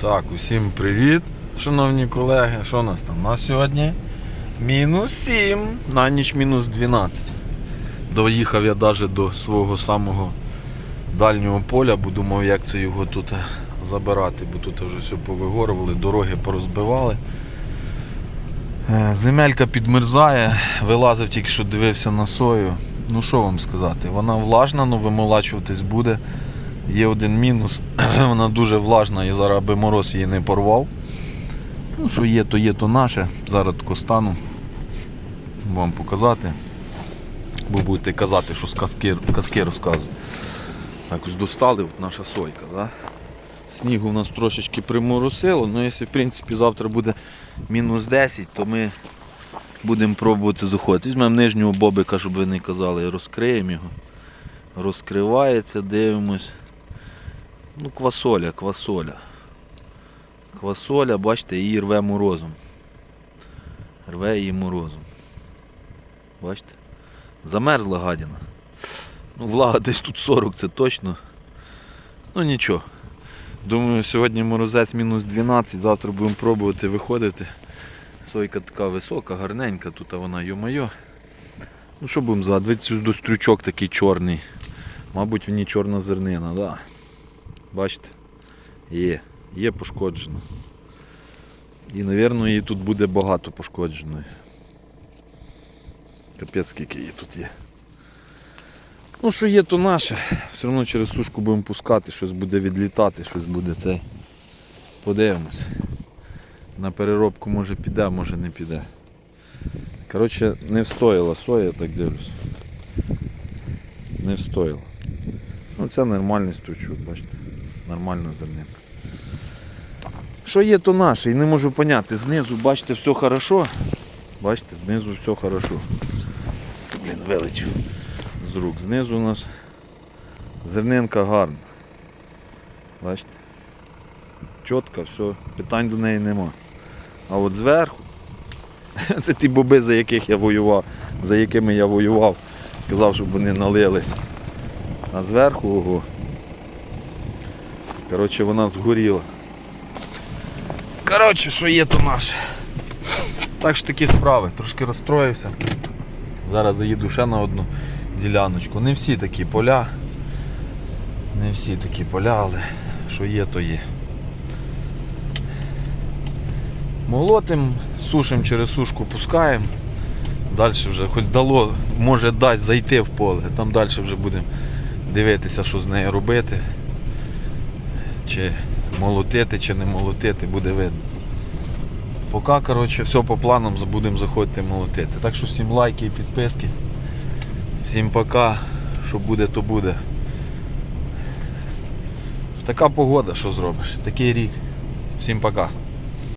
Так, усім привіт, шановні колеги. Що у нас там? У нас сьогодні мінус 7, на ніч мінус 12. Доїхав я навіть до свого самого дальнього поля, бо думав, як це його тут забирати, бо тут вже все повигорували, дороги порозбивали. Е, Земелька підмерзає, вилазив тільки що дивився на сою. Ну що вам сказати, вона влажна, але вимолачуватись буде. Є один мінус, вона дуже влажна і зараз аби мороз її не порвав. Ну, що є, то є, то наше. Зараз тако стану вам показати. Бо будете казати, що з казки, казки розказую. Так ось достали от наша сойка. Да? Снігу у нас трошечки приморосило, але якщо в принципі завтра буде мінус 10, то ми будемо пробувати заходити. Візьмемо нижнього бобика, щоб ви не казали, розкриємо його. Розкривається, дивимось. Ну, квасоля, квасоля. Квасоля, бачите, її рве морозом. Рве її морозом. Бачите? Замерзла гадіна. Ну, влага десь тут 40, це точно. Ну нічого. Думаю, сьогодні морозець мінус 12, завтра будемо пробувати виходити. Сойка така висока, гарненька, тут вона йо-моє. Ну що будемо згадувати, до стрючок такий чорний. Мабуть, в ній чорна зернина, так. Да. Бачите? Є, є пошкоджено. І, мабуть, її тут буде багато пошкодженої. Капець скільки її тут є. Ну, що є, то наше. Все одно через сушку будемо пускати, щось буде відлітати, щось буде це. Подивимось. На переробку може піде, може не піде. Коротше, не встояла соя, я так дивлюсь. Не встояла. Ну це нормальний стручок, бачите. Нормальна зернинка. Що є, то наше. І не можу поняти. Знизу, бачите, все хорошо. Бачите, знизу все хорошо. Блін, вилетів з рук. Знизу у нас зернинка гарна. Бачите? Чітко, все, питань до неї нема. А от зверху, це ті боби, за яких я воював, за якими я воював. Казав, щоб вони налились. А зверху ого. Коротше, вона згоріла. Коротше, що є, то наше. Так що такі справи. Трошки розстроївся. Зараз заїду ще на одну діляночку. Не всі такі поля. Не всі такі поля, але що є, то є. Молотим, сушимо через сушку пускаємо. Далі вже хоч дало, може дасть зайти в поле, там далі вже будемо дивитися, що з нею робити. Чи молотити, чи не молотити, буде видно. Поки коротше, все по планам будемо заходити молотити. Так що всім лайки і підписки. Всім пока. Що буде, то буде. Така погода, що зробиш. Такий рік. Всім пока.